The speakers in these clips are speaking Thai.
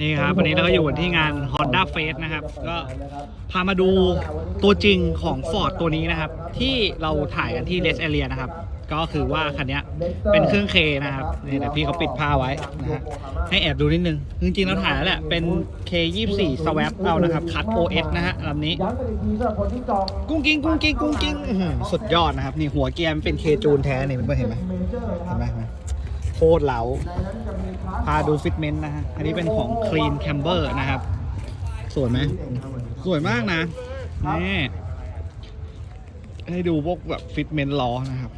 นี่ครับวันนี้เราก็อยู่ที่งาน Honda f a c e นะครับ ก็พามาดูตัวจริงของ Ford ตัวนี้นะครับ ที่เราถ่ายกันที่ Rest Area นะครับ ก็คือว่าคันเนี้ยเป็นเครื่อง K นะครับนี่แต่พี่เขาปิดผ้าไว้นะฮะให้แอบดูนิดนึง จริงๆเราถ่ายแล้วแหละเป็น K24 Swap เอานะครับคัด OS นะฮะลำนี้ย้ำกันอีกทีสำหรับคนที่จองกุ้งกิ้งกุ้งกิ้งกุ้งกิ้งอื้อหือสุดยอดนะครับ นี่หัวเกียร์มันเป็น K จูนแท้นี่เพื่อนๆเห็นไหมเมเจอร์นะคเห็รันบไหมเห็นไหม โคตรเหลาในนั้นจะมีคลาสพาดูฟิตเมนต์นะฮะ อันนี้เป็นของ Clean Camber นะครับ สวยไหม สวยมากนะนี่ให้ดูพวกแบบฟิตเมนต์ล้อนะครับ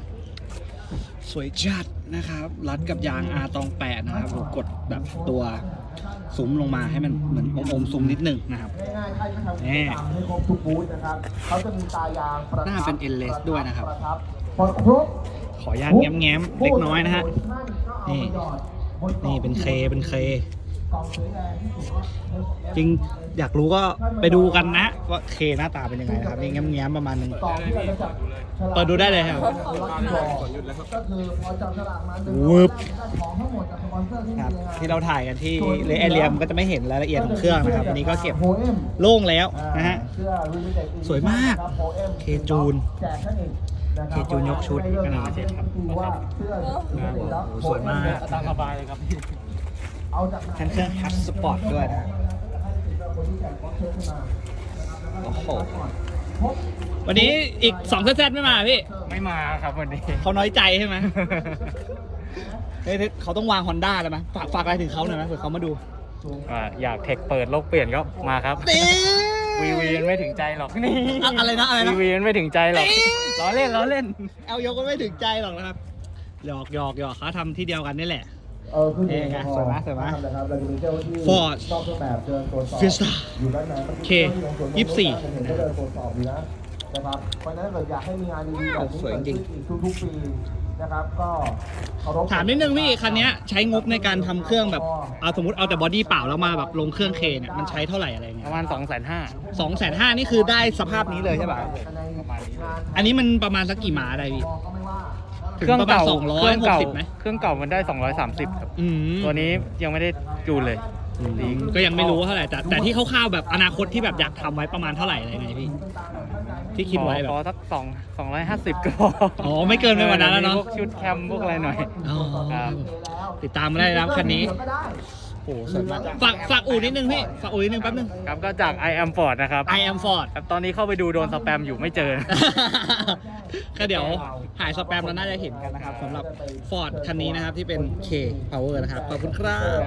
สวยจัดนะครับ รัดกับยาง R ตองแปดนะครับผมกดแบบตัวซุ้มลงมาให้มันเหมือนอมๆซุ้มนิดหนึ่งนะครับง่ายๆใครที่ทำนี่ตามให้ครบทุกบูธนะครับเขาจะมีตายางประทับหน้าเป็น endless ด้วยนะครับปทัพอครบขออนุญาตแง้มๆเล็กน้อยนะฮะ นี่นี่เป็นเคเป็นเคกล่องสีแดงที่ถูกว่าจริงอยากรู้ก็ไปดูกันนะ ว่าเคหน้าตาเป็นยังไงนะครับนี่แง้มๆประมาณนึงกล่องที่เราจะจับฉลากเปิดดูได้เลยครับก็คือพอจับฉลากมาหนึ่งวึบได้ของทั้งหมดจากสปอนเซอร์ที่ครับมีงานที่เราถ่ายกันที่เลเอเรียมก็จะไม่เห็นรายละเอียดของเครื่องนะครับอันนี้ก็เก็บโฮเอ็มโล่งแล้วนะฮะเสื้อ limited edition สวยมากนะครับ Ho-Em เคจูนแจกท่าน เองะรับเคจูนยกชุดให้เลือกขนาดหาเจ็ดครับคือว่าเสื้อ limited แล้วโอ้โหสวยมากตามสบายเลยครับเอาจากไหนแคนเครื่องคัสสปอร์ตด้วยนะคนที่แจกบ็อกเซตขึ้นมาโอ้โหวันนี้อีกสองเซตไม่มาพี่ไม่มาครับวันนี้เขาน้อยใจใช่ไหมเฮ้ยเขาต้องวางฮอนด้าแล้วไหมฝากฝากอะไรถึงเขาหน่อยไหมเผื่อเขามาดูอ่าอยากเทคเปิดโลกเปลี่ยนก็มาครับนี่ วีวีมันไม่ถึงใจหรอกนี่อะอะไรนะอะไรนะวีวีมันไม่ถึงใจหรอกนี่ล้อเล่นล้อเล่นเอายกก็ไม่ถึงใจหรอกนะครับหยอกหยอกหยอกเขาทำที่เดียวกันนี่แหละ เออคือเอ๊ะไงสวยไหมสวยไหมนะครับเราจะมีเจ้าหน้าที่ Ford นอกเครื่องแบบเดินตรวจสอบ Fiesta อยู่ด้านใน K ยี่สิบสี่ผมเห็นก็เดินตรวจสอบอยู่นะนะครับเพราะฉะนั้นถ้าเกิดอยากให้มีงานดีๆแบบนี้สวยจริงเกิดขึ้นอีกทุกๆปี นะครับก็เคารพถามนิดนึงพี่คันเนี้ยใช้งบในการทำเครื่องแบบเอาสมมติเอาแต่บอดี้เปล่าแล้วมาแบบลงเครื่องเคเนี่ยมันใช้เท่าไหร่อะไรปเงี้ยระมาณ2องแสนห้าสองแสนห้านี่คือได้สภาพนี้เลยใช่ป่ะในงานอันนี้มันประมาณสักกี่หมาได้พี่ก็ไม่ว่าถึงเครื่องประมาณเก่าสองร้อเคยรื่องหกเก่าสิบไหม เครื่องเก่ามันได้ 230 ครับ อืมตัวนี้ยังไม่ได้จูนเลย ก็ยังไม่รู้ว่าเท่าไหร่แต่แต่ที่คร่าวๆแบบอนาคตที่แบบอยากทำไว้ประมาณเท่าไหร่อะไรไงพี่ ที่คิดไว้แบพบอสักสองสองร้อยห้าสิบก็พออ๋อไม่เกินไปกว่านั้นแล้วเนอะมีพวกชุดแคมป์พวกอะไรหน่อยอ๋อครับติดตามมาได้นะครับคันนี้โอ้โหสวยมากฝากฝากอู่นิดนึงพี่ฝากอู่นิดนึงแป๊บนึงครับก็จาก I am Ford นะครับ I am Ford ครับตอนนี้เข้าไปดูโดนสแปมอยู่ไม่เจอ ก็เดี๋ยวหายสแปมแล้วน่าจะเห็นกันนะครับสำหรับ Ford คันนี้นะครับที่เป็น K Power นะครับ ขอบคุณครับ